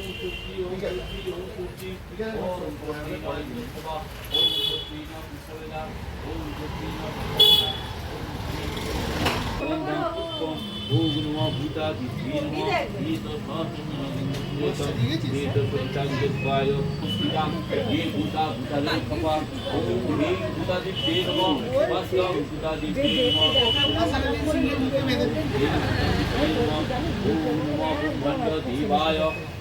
ওম শক্তি ওম শক্তি ওম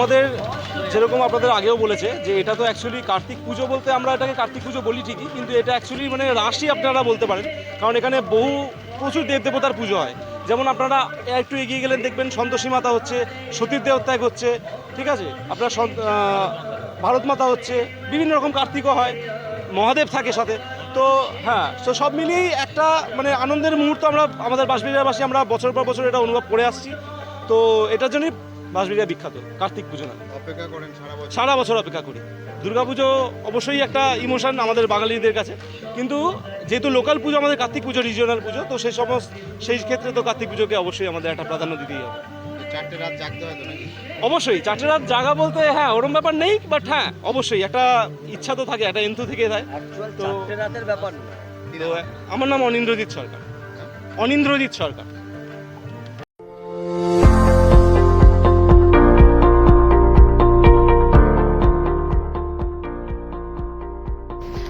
আমাদের যেরকম আপনাদের আগেও বলেছে যে এটা তো অ্যাকচুয়ালি কার্তিক পুজো বলতে আমরা এটাকে কার্তিক পুজো বলি ঠিকই, কিন্তু এটা অ্যাকচুয়ালি মানে রাশি আপনারা বলতে পারেন, কারণ এখানে বহু, প্রচুর দেব দেবতার পুজো হয়। যেমন আপনারা একটু এগিয়ে গেলেন দেখবেন সন্তোষী মাতা হচ্ছে, সতীর দেবত্যাগ হচ্ছে, ঠিক আছে? আপনার ভারত মাতা হচ্ছে, বিভিন্ন রকম কার্তিকও হয়, মহাদেব থাকে সাথে। তো হ্যাঁ তো সব মিলিয়েই একটা মানে আনন্দের মুহূর্ত আমরা, আমাদের বাঁশবেড়িয়াবাসী আমরা বছর পর বছর এটা অনুভব করে আসছি। তো এটার জন্যই বাঁশবেড়িয়া বিখ্যাত কার্তিক পুজো না। অপেক্ষা করেন সারা বছর। সারা বছর অপেক্ষা করি। দুর্গাপুজো অবশ্যই একটা ইমোশন আমাদের বাঙালিদের কাছে। কিন্তু যেহেতু লোকাল পুজো আমাদের কার্তিক পুজো রিজিওনাল পুজো তো সেই সমস্ত সেই ক্ষেত্রে তো কার্তিক পুজোকে অবশ্যই আমাদের একটা প্রাধান্য দিতেই হবে। চারটে রাত জাগতে হয় নাকি? অবশ্যই চারটে রাত জাগা বলতে হ্যাঁ ওরম ব্যাপার নেই বাট হ্যাঁ অবশ্যই একটা ইচ্ছা তো থাকে একটা এন্থু থেকে থাকে তো- রাতের ব্যাপার তো আমার নাম অনিন্দ্রজিৎ সরকার। অনিন্দ্রজিৎ সরকার।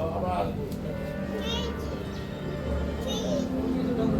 Thank you.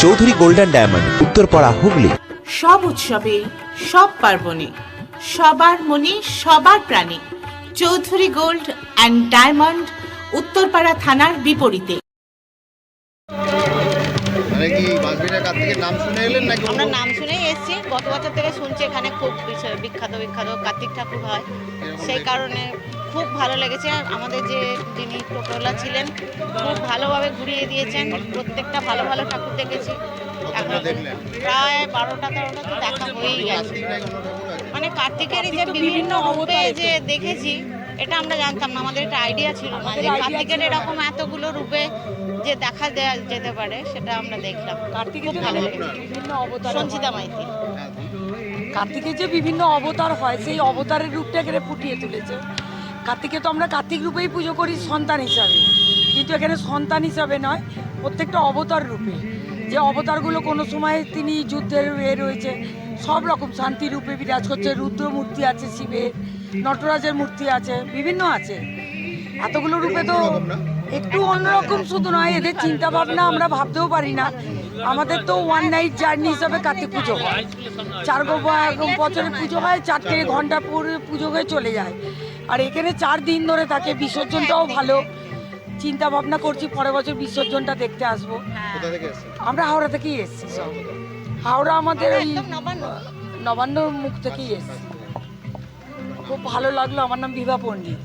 Chowdhury golden diamond Uttarpara Hooghly. সব উৎসবে সব পার্বণে সবার মনে সবার প্রাণে। Chowdhury gold and diamond Uttarpara থানার বিপরীতে। মানে কার্তিকের নাম শুনে এলেন আমরা নাম শুনেই এসেছি। গত বছর থেকে শুনছি এখানে খুব বিখ্যাত বিখ্যাত কার্তিক ঠাকুর হয়। সেই কারণে খুব ভালো লেগেছে। আমাদের যে যিনি টোটোলা ছিলেন খুব ভালোভাবে ঘুরিয়ে দিয়েছেন। প্রত্যেকটা ভালো ভালো ঠাকুর দেখেছি। এখন প্রায় বারোটা তেরোটা তো দেখা হয়েই গেছে। মানে কার্তিকেরই যে বিভিন্ন রূপে যে দেখেছি এটা আমরা জানতাম না আমাদের একটা আইডিয়া ছিল না যে কার্তিকের এরকম এতগুলো রূপে যে দেখা দেয়া যেতে পারে সেটা আমরা দেখলাম। কার্তিকের ভালো লেগেছে। অবতার সঞ্চিতা মাইতি। কার্তিকের যে বিভিন্ন অবতার হয় সেই অবতারের রূপটা এখানে ফুটিয়ে তুলেছে। কার্তিকে তো আমরা কার্তিক রূপেই পুজো করি সন্তান হিসাবে। কিন্তু এখানে সন্তান হিসাবে নয় প্রত্যেকটা অবতার রূপে। যে অবতারগুলো কোনো সময় তিনি যুদ্ধের এ রয়েছে সব রকম শান্তি রূপে বিরাজ করছে রুদ্র মূর্তি আছে শিবের নটরাজের মূর্তি আছে বিভিন্ন আছে। এতগুলো রূপে তো একটু অন্যরকম শুধু নয় এদের চিন্তা ভাবনা আমরা ভাবতেও পারি না। আমাদের তো ওয়ান নাইট জার্নি হিসাবে কার্তিক পুজো হয়। চার বছরে পুজো হয় চারটে ঘণ্টা পরে পুজো হয়ে চলে যায়। আর এখানে চার দিন ধরে থাকে বিসর্জনটাও ভালো। চিন্তা ভাবনা করছি পরের বছর বিসর্জনটা দেখতে আসব। থেকে এসেছেন আমরা হাওড়া থেকেই এসেছি। সব হাওড়া আমাদের ওই নবান্ন। নবান্ন মুখ থেকেই এসেছি খুব ভালো লাগল আমার নাম বিভা পণ্ডিত